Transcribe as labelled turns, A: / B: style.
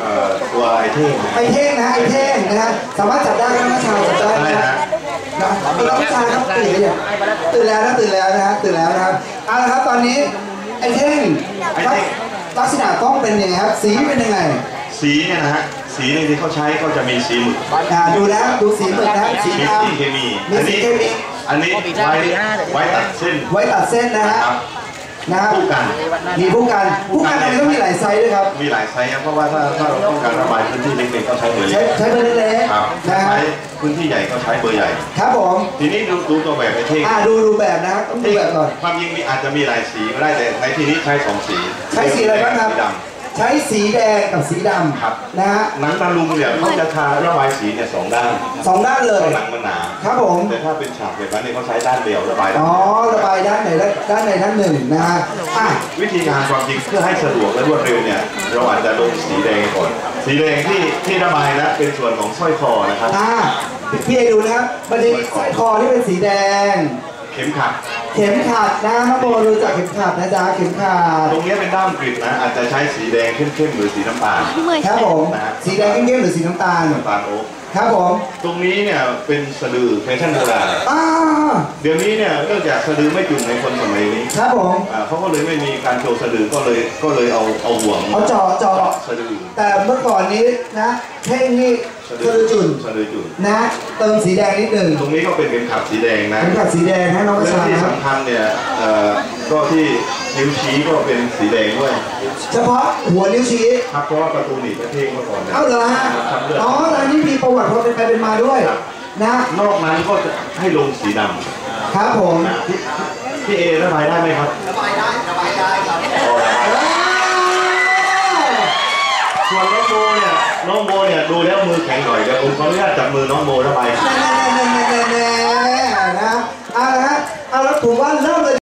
A: เอ่อตัวไอเทม
B: ไอเท่งนะไอเท่งนะฮะสามารถจับได้ก็น้องชายจับได้
A: ได้
B: นะ
A: นะ
B: นะน้องชายครับตื่นหรือยังตื่นแล้วนะตื่นแล้วนะฮะตื่นแล้วนะครับเอาละครับตอนนี้ไอเท่งลักษณะกล้องเป็นยังไงครับสีเป็นยังไง
A: สีเนี่ยนะฮะสีในที่เขาใช้ก็จะมีสีหมึก
B: อ่าดูแล้วดูสีหมึกนะสี
A: มี
B: ด
A: สีเคมีำ
B: มี
A: อัน
B: สี
A: นี้
B: เคมี
A: อันนี้ไว้ไว้ตัดเส้น
B: ไว้ตัดเส้นนะฮะ
A: ครับ
B: นะครับ
A: คู่กัน
B: มีผู้กันผู้กันอะไรต้องมีหลายไซส์ด้วยครับ
A: มีหลายไซส์ครับเพราะว่าถ้าถ้าเราต้องการระบายพื้นที่เล็กๆก็ใช้เบอร์
B: ใช้
A: เล็ก
B: ใช้เบอร์เล็ก
A: ครับ
B: ๆนะฮะ
A: ใช้พื้นที่ใหญ่ก็ใช้เบอร์ใหญ่
B: ครับผม
A: ทีนี้ดูดูตัวแบบไอเทม
B: อ่าดูดูแบบนะต้องดูแบบก่อน
A: ความจริงมีอาจจะมีหลายสีก็ได้แต่ในที่นี้ใช้สองสี
B: ใช้สีอะไรบ้างครับ
A: สีด
B: ใช้สีแดงกับสีด
A: ครับำ
B: นะฮะำ
A: หนังตาลุงเนี่ยเขาจะทาระบายสีเนี่ยสองด้าน
B: สองด้านเลย
A: เพราะหนังมันหนา
B: ครับผม
A: แต่ถ้าเป็นฉากแบบนั้นเนี่ยเขาใช้ด้านเดียวระบายด้าน
B: อ๋อ
A: เดียว
B: ระบายด้านไหนด้านด้านใดด้านหนึ่งนะฮะอะ
A: วิธีการความจริงเพื่อให้สะดวกและรวดเร็วเนี่ยเราอาจจะลงสีแดงก่อนสีแดงที่ที่ระบายนะเป็นส่วนของสร้อยคอนะครับ
B: อะพี่เอดูนะครับมันจะมีสร้อยคอที่เป็นสีแดง
A: เข็มขัด
B: เข็มขัดนะน้องโบรู้จักเข็มขัดนะจ๊ะเข็มขัด
A: ตรงนี้เป็นด้ามกริดนะ อาจจะใช้สีแดงเข้มๆหรือสีน้ำตาล
B: ครับผมสีแดงเข้มๆหรือสีน้ำตาล
A: น้ำตาลโอ๊ก
B: ครับผม
A: ตรงนี้เนี่ยเป็นสะดือแฟชั่นโบราณ
B: อ่า
A: เดี๋ยวนี้เนี่ยเนื่องจากสะดือไม่จุ่มในคนสมัยนี้
B: ครับผม
A: อ่าเขาก็เลยไม่มีการโชว์สะดือก็เลยก็เลยเอาเอาห่วง
B: เอาเจาะเจาะ
A: เจาะสะดือ
B: แต่เมื่อก่อนนี้นะเท่งนี่
A: สะ
B: คือจุน
A: สะดือจุ่น
B: นะเติมสีแดงนิดหนึ่ง
A: ตรงนี้ก็เป็นเข็มขัดสีแดงนะ
B: เข็มขัดสีแดงให้น้องประ
A: และ
B: ชา
A: ที่
B: นะครับ
A: สำคัญเนี่ยเอ่อก็ที่นิ้วชี้ก็เป็นสีแดงด้วย
B: เฉพาะหัวนิ้วชี้
A: ครับเพราะว่าประตูหนีบประเทศเมื่อก่อนนะ
B: เอ้าเหรอฮะ
A: ทำเลือด
B: อ๋อแล้วนี่มีประวัติความเป็นไปเป็นมาด้วยนะ
A: นอกนั้นก็จะให้ลงสีด
B: ครับผมำ
A: นะพี่พี่เอระบายได้ไหมครับ
B: ระบายได้ระบายได้
A: น้องโมเนี่ยดูแล้วมือแข็งหน่อยเดี๋ยวผมขออนุญาตจับมือน้องโมแล้ว
B: ไป